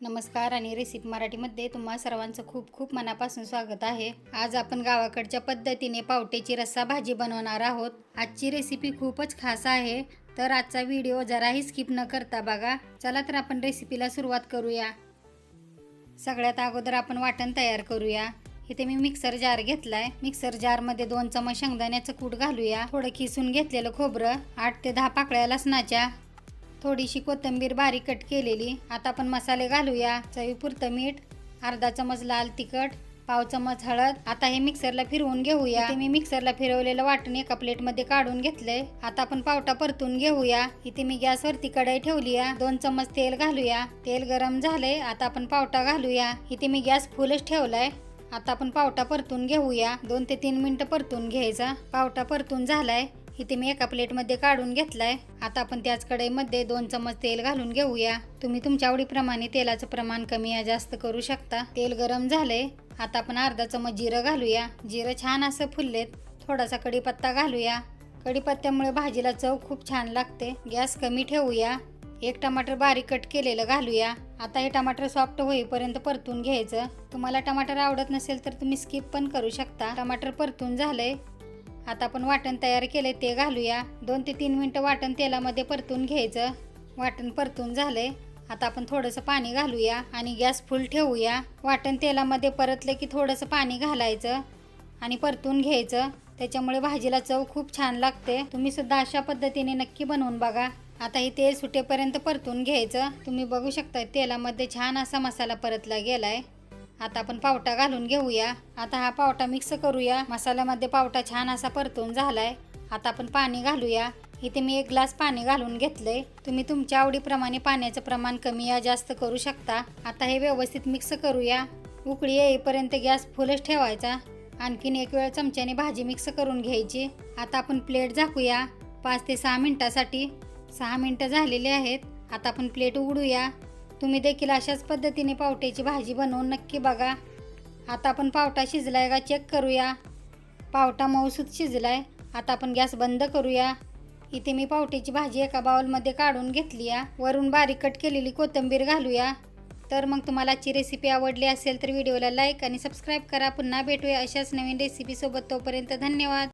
नमस्कार आणि रेसिपी मराठीमध्ये तुम्हा सर्वांचं खूप खूप मनापासून स्वागत आहे. आज आपण गावाकडच्या पद्धतीने पावट्याची रस्सा भाजी बनवणार आहोत. आजची रेसिपी खूपच खास आहे. तर आजचा व्हिडिओ जराही स्किप न करता बघा. चला तर आपण रेसिपीला सुरुवात करूया. सगळ्यात अगोदर आपण वाटण तयार करूया. इथे मी मिक्सर जार घेतलाय. मिक्सर जारमध्ये दोन चमच शेंगदाण्याचं कूट घालूया. थोडं खिसून घेतलेलं खोबरं आठ ते दहा पाकळ्या लसणाच्या थोडीशी कोथिंबीर बारीक कट केलेली. आता आपण मसाले घालूया. चवीपुरतं मीठ अर्धा चमच लाल तिखट पाव चमच हळद. आता हे मिक्सरला फिरवून घेऊया. इथे मी मिक्सरला फिरवलेलं वाटण एका प्लेटमध्ये काढून घेतलंय. आता आपण पावटा परतून घेऊया. इथे मी गॅसवरती कढई ठेवली आहे दोन चमच तेल घालूया. तेल गरम झालंय. आता आपण पावटा घालूया. इथे मी गॅस फुलच ठेवलाय. आता आपण पावटा परतून घेऊया. दोन ते तीन मिनिटं परतून घ्यायचा. पावटा परतून झालाय. इथे मी एका प्लेटमध्ये काढून घेतलाय. आता आपण त्याच कढईमध्ये दोन चमच तेल घालून घेऊया. तुम्ही तुमच्या आवडीप्रमाणे तेलाचं प्रमाण कमी या जास्त करू शकता. तेल गरम झालंय. आता आपण अर्धा चमच जिरं घालूया. जिरं छान असं फुललेत. थोडासा कढीपत्ता घालूया. कढीपत्त्यामुळे भाजीला चव खूप छान लागते. गॅस कमी ठेवूया. एक टमाटर बारीक कट केलेलं घालूया. आता हे टमाटर सॉफ्ट होईपर्यंत परतून घ्यायचं. तुम्हाला टमाटर आवडत नसेल तर तुम्ही स्किप पण करू शकता. टमाटर परतून झालंय. आता आपण वाटण तयार केले ते घालूया. दोन ते तीन मिनटं वाटण तेलामध्ये परतून घ्यायचं. वाटण परतून झालंय. आता आपण थोडंसं पाणी घालूया आणि गॅस फुल ठेवूया. वाटण तेलामध्ये परतले की थोडंसं पाणी घालायचं आणि परतून घ्यायचं. त्याच्यामुळे भाजीला चव खूप छान लागते. तुम्ही सुद्धा अशा पद्धतीने नक्की बनवून बघा. आता हे तेल सुटेपर्यंत परतून घ्यायचं. तुम्ही बघू शकता तेलामध्ये छान असा मसाला परतला गेलाय. आता आपण पावटा घालून घेऊया. आता हा पावटा मिक्स करूया. मसाल्यामध्ये पावटा छान असा परतून झालाय. आता आपण पाणी घालूया. इथे मी एक ग्लास पाणी घालून घेतलंय. तुम्ही तुमच्या आवडीप्रमाणे पाण्याचं प्रमाण कमी या जास्त करू शकता. आता हे व्यवस्थित मिक्स करूया. उकळी येईपर्यंत गॅस फुलच ठेवायचा. आणखीन एक वेळ चमच्याने भाजी मिक्स करून घ्यायची. आता आपण प्लेट झाकूया. पाच ते सहा मिनटासाठी. सहा मिनटं झालेली आहेत. आता आपण प्लेट उघडूया. तुम्ही देखील अशाच पद्धतीने पावट्याची भाजी बनवून नक्की बघा. आता आपण पावटा शिजला आहे का चेक करूया. पावटा मऊसूत आहे आता आपण गॅस बंद करूया. इथे मी पावट्याची भाजी एका बाउलमध्ये काढून घेतली आहे वरून बारीक कट केलेली कोथिंबीर घालूया. तर मग तुम्हाला आजची रेसिपी आवडली असेल तर व्हिडिओला लाईक आणि सबस्क्राईब करा. पुन्हा भेटूया अशाच नवीन रेसिपीसोबत तोपर्यंत धन्यवाद.